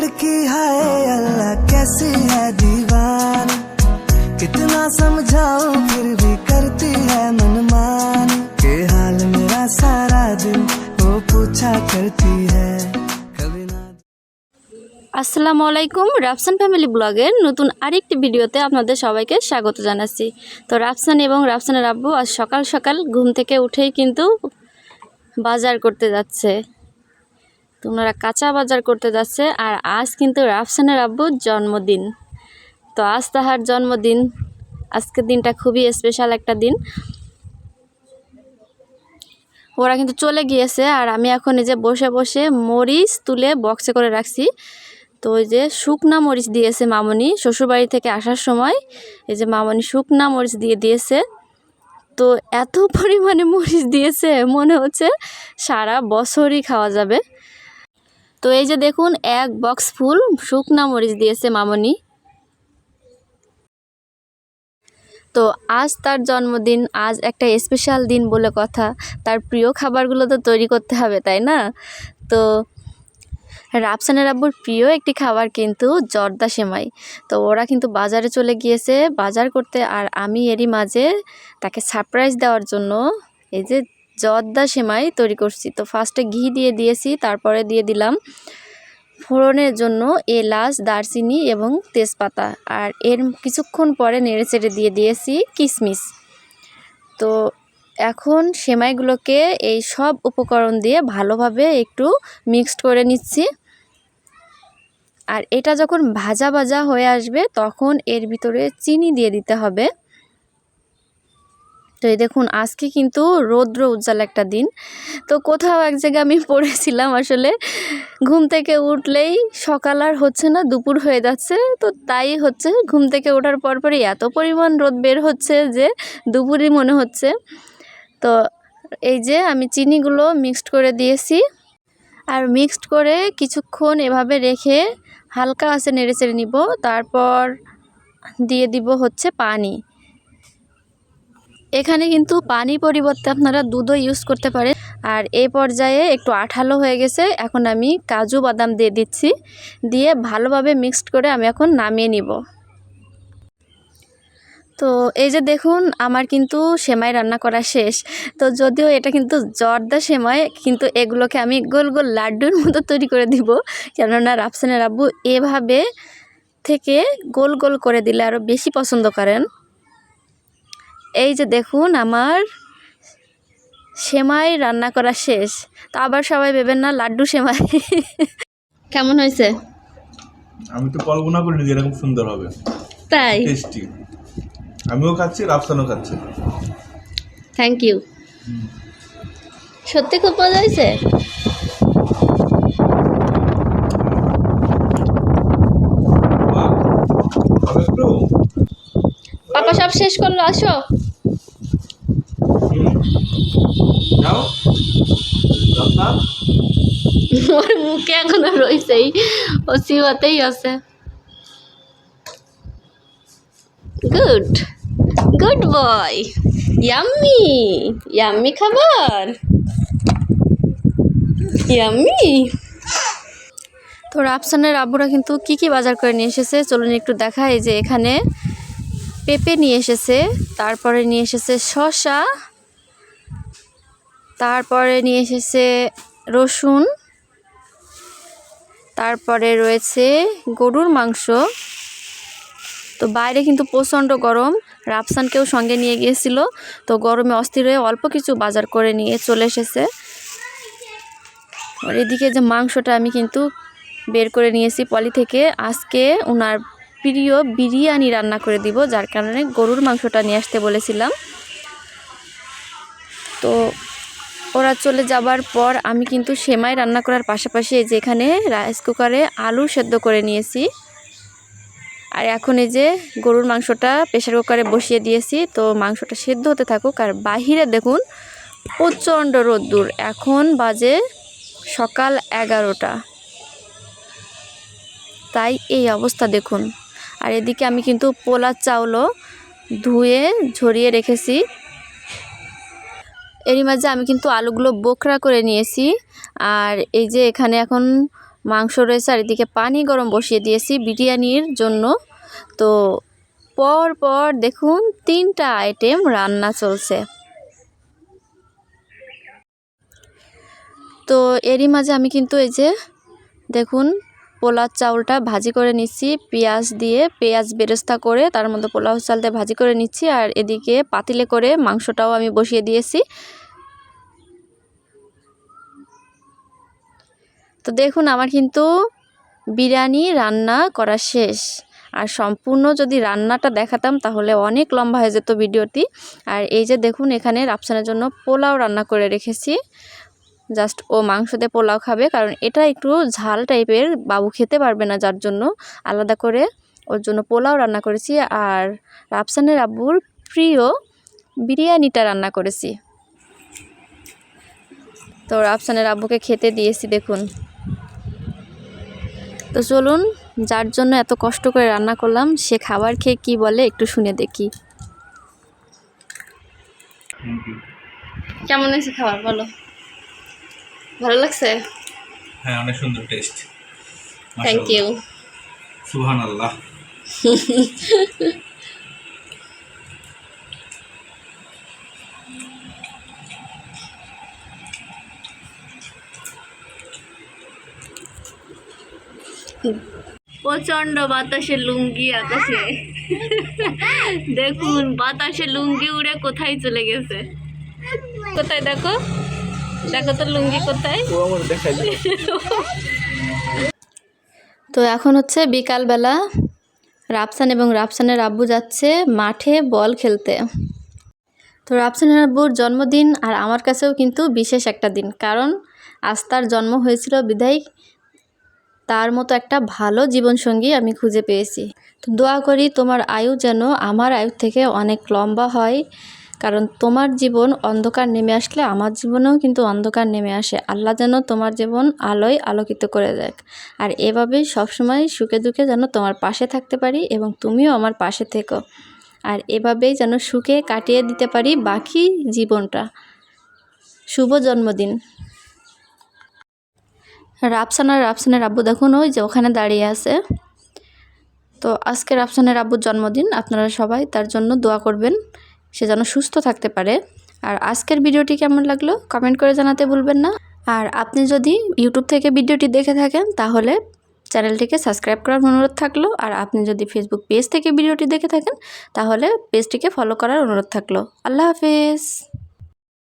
लड़की है अल्लाह कैसी है दीवानी कितना समझाओ फिर भी करती है मनमानी के हाल मेरा सारा दिन वो पूछा करती है कभी ना আসসালামু আলাইকুম রাফসান ফ্যামিলি ব্লগের নতুন আরেকটি ভিডিওতে আপনাদের সবাইকে স্বাগত জানাচ্ছি তো রাফসান এবং রাফসানের আব্বু আজ সকাল সকাল ঘুম থেকে উঠেই কিন্তু বাজার করতে যাচ্ছে তো ওনারা কাঁচা বাজার করতে যাচ্ছে আর আজ কিন্তু রাফসানের আব্বুর জন্মদিন। তো আজ তাহার জন্মদিন। আজকের দিনটা খুবই স্পেশাল একটা দিন। ওরা কিন্তু চলে গিয়েছে আর আমি এখন এই যে বসে বসে মরিচ তুলে বক্সে করে রাখছি। তো ওই যে শুকনা মরিচ দিয়েছে মামনি শ্বশুরবাড়ি থেকে আসার সময়। এই যে মামনি শুকনা মরিচ দিয়ে দিয়েছে। তো এত পরিমাণে মরিচ দিয়েছে, মনে হচ্ছে সারা বছরই খাওয়া যাবে। তো এই যে দেখুন, এক বক্স ফুল শুকনা মরিচ দিয়েছে মামনি। তো আজ তার জন্মদিন, আজ একটা স্পেশাল দিন বলে কথা। তার প্রিয় খাবারগুলো তো তৈরি করতে হবে, তাই না? তো রাফসানের আব্বুর প্রিয় একটি খাবার কিন্তু জর্দা সেমাই। তো ওরা কিন্তু বাজারে চলে গিয়েছে, বাজার করতে, আর আমি এরই মাঝে তাকে সারপ্রাইজ দেওয়ার জন্য এই যে জর্দা সেমাই তৈরি করছি। তো ফার্স্টে ঘি দিয়ে দিয়েছি, তারপরে দিয়ে দিলাম ফোড়নের জন্য এলাচ, দারচিনি এবং তেজপাতা। আর এর কিছুক্ষণ পরে নেড়ে চেড়ে দিয়ে দিয়েছি কিশমিশ তো এখন সেমাইগুলোকে এই সব উপকরণ দিয়ে ভালোভাবে একটু মিক্সড করে নিচ্ছি। আর এটা যখন ভাজা ভাজা হয়ে আসবে, তখন এর ভিতরে চিনি দিয়ে দিতে হবে। তো এই দেখুন, আজকে কিন্তু রৌদ্র উজ্জ্বল একটা দিন। তো কোথাও এক জায়গায় আমি পড়েছিলাম আসলে, ঘুম থেকে উঠলেই সকাল আর হচ্ছে না, দুপুর হয়ে যাচ্ছে। তো তাই হচ্ছে ঘুম থেকে ওঠার পরপরই এত পরিমাণ রোদ বের হচ্ছে যে দুপুরই মনে হচ্ছে। তো এই যে আমি চিনিগুলো মিক্সড করে দিয়েছি। আর মিক্সড করে কিছুক্ষণ এভাবে রেখে হালকা আছে নেড়ে চেড়ে নিব। তারপর দিয়ে দিব হচ্ছে পানি। এখানে কিন্তু পানি পরিবর্তে আপনারা দুধও ইউজ করতে পারেন। আর এই পর্যায়ে একটু আঠালো হয়ে গেছে, এখন আমি কাজু বাদাম দিয়ে দিচ্ছি। দিয়ে ভালোভাবে মিক্সড করে আমি এখন নামিয়ে নিব। তো এই যে দেখুন, আমার কিন্তু সেমাই রান্না করা শেষ। তো যদিও এটা কিন্তু জর্দা সেমাই, কিন্তু এগুলোকে আমি গোল গোল লাড্ডুর মতো তৈরি করে দিব। কেননা রাফসানের আব্বু এভাবে থেকে গোল গোল করে দিলে আরও বেশি পছন্দ করেন। এই যে দেখুন আমার সেমাই রান্না করা শেষ। তো আবার সবাই ভেবেন না লাড্ডু সেমাই। কেমন হয়েছে? আমি তো কল্পনা করিনি যে এরকম সুন্দর হবে। তাই? টেস্টি আমিও খাচ্ছি রাফসানও খাচ্ছে। থ্যাংক ইউ সত্যি খুব মজা হয়েছে বাহ, হবে একটু পাপা সব শেষ করল আসো। ওর মুখে এখনও রয়েছেই ও সিওয়াতেই আছে। Good good boy yummy yummy খাবার। ইয়াম্মি তো রাফসানের আব্বুরা কিন্তু কি কি বাজার করে নিয়ে এসেছে? চলুন একটু দেখাই যে এখানে পেঁপে নিয়ে এসেছে, তারপরে নিয়ে এসেছে শসা, তারপরে নিয়ে এসেছে রসুন, তারপরে রয়েছে গরুর মাংস। তো বাইরে কিন্তু প্রচণ্ড গরম, রাফসানকেও সঙ্গে নিয়ে গিয়েছিল, তো গরমে অস্থির হয়ে অল্প কিছু বাজার করে নিয়ে চলে এসেছে। আর এদিকে যে মাংসটা আমি কিন্তু বের করে নিয়েছি পলি থেকে, আজকে ওনার প্রিয় বিরিয়ানি রান্না করে দিব, যার কারণে গরুর মাংসটা নিয়ে আসতে বলেছিলাম। তো ওরা চলে যাবার পর আমি কিন্তু সেমাই রান্না করার পাশাপাশি এই যে এখানে রাইস কুকারে আলু সেদ্ধ করে নিয়েছি। আর এখন এই যে গরুর মাংসটা প্রেশার কুকারে বসিয়ে দিয়েছি, তো মাংসটা সেদ্ধ হতে থাকুক। আর বাহিরে দেখুন, প্রচণ্ড রোদ্দুর। এখন বাজে সকাল এগারোটা। তাই এই অবস্থা দেখুন। আর এদিকে আমি কিন্তু পোলার চাউলও ধুয়ে, ঝরিয়ে রেখেছি। এরই মাঝে আমি কিন্তু আলুগুলো বোখরা করে নিয়েছি। আর এই যে এখানে এখন মাংস রয়েছে, আর এদিকে পানি গরম বসিয়ে দিয়েছি বিরিয়ানির জন্য। তো পর পর দেখুন, তিনটা আইটেম রান্না চলছে। তো এরই মাঝে আমি কিন্তু এই যে দেখুন পোলাও চাউলটা ভাজি করে নিচ্ছি, পেঁয়াজ দিয়ে পেঁয়াজ বেরেস্তা করে তার মধ্যে পোলাও চাল দিয়ে ভাজি করে নিচ্ছি আর এদিকে পাতিলে করে মাংসটাও আমি বসিয়ে দিয়েছি। তো দেখুন আমার কিন্তু বিরিয়ানি রান্না করা শেষ। আর সম্পূর্ণ যদি রান্নাটা দেখাতাম তাহলে অনেক লম্বা হয়ে যেত ভিডিওটি। আর এই যে দেখুন এখানে রাপসানের জন্য পোলাও রান্না করে রেখেছি। জাস্ট ও মাংস দিয়ে পোলাও খাবে কারণ এটা একটু ঝাল টাইপের বাবু খেতে পারবে না যার জন্য। আলাদা করে ওর জন্য পোলাও রান্না করেছি আর রাপসানের আব্বুর প্রিয় বিরিয়ানিটা রান্না করেছি। তো রাফসানের আব্বুকে খেতে দিয়েছি দেখুন। তো চলুন যার জন্য এত কষ্ট করে রান্না করলাম সে খাবার খেয়ে কি বলে একটু শুনে দেখি। কেমন হয়েছে খাবার বলো? ভালো লাগছে? হ্যাঁ অনেক সুন্দর টেস্ট থ্যাংক ইউ সুহান আল্লাহ প্রচণ্ড বাতাসে লুঙ্গি আকাশে। দেখুন বাতাসে লুঙ্গি উড়ে কোথায় চলে গেছে? কোথায় দেখো? দেখো তো লুঙ্গি কোথায়? ও আমার দেখাই তো এখন হচ্ছে বিকালবেলা রাফসান এবং রাফসানের আব্বু যাচ্ছে মাঠে বল খেলতে। তো রাফসানের আব্বুর জন্মদিন আর আমার কাছেও কিন্তু বিশেষ একটা দিন কারণ আজ তার জন্ম হয়েছিল বিধায় তার মতো একটা ভালো জীবনসঙ্গী আমি খুঁজে পেয়েছি। তো দোয়া করি তোমার আয়ু যেন আমার আয়ু থেকে অনেক লম্বা হয়। কারণ তোমার জীবন অন্ধকার নেমে আসলে আমার জীবনেও কিন্তু অন্ধকার নেমে আসে। আল্লাহ যেন তোমার জীবন আলোয় আলোকিত করে দেয় আর এভাবেই সবসময় সুখে দুঃখে যেন তোমার পাশে থাকতে পারি এবং তুমিও আমার পাশে থেকো। আর এভাবেই যেন সুখে কাটিয়ে দিতে পারি বাকি জীবনটা। শুভ জন্মদিন। রাফসান আর রাফসানের আব্বু দেখুন ওই যে ওখানে দাঁড়িয়ে আছে। তো আজকে রাফসানের আব্বুর জন্মদিন। আপনারা সবাই তার জন্য দোয়া করবেন। সে যেন সুস্থ থাকতে পারে। আর আজকের ভিডিওটি কেমন লাগল কমেন্ট করে জানাতে ভুলবেন না। আর আপনি যদি ইউটিউব থেকে ভিডিওটি দেখে থাকেন, তাহলে চ্যানেলটিকে সাবস্ক্রাইব করার অনুরোধ থাকল। আর আপনি যদি ফেসবুক পেজ থেকে ভিডিওটি দেখে থাকেন, তাহলে পেজটিকে ফলো করার অনুরোধ থাকল। আল্লাহ হাফেজ।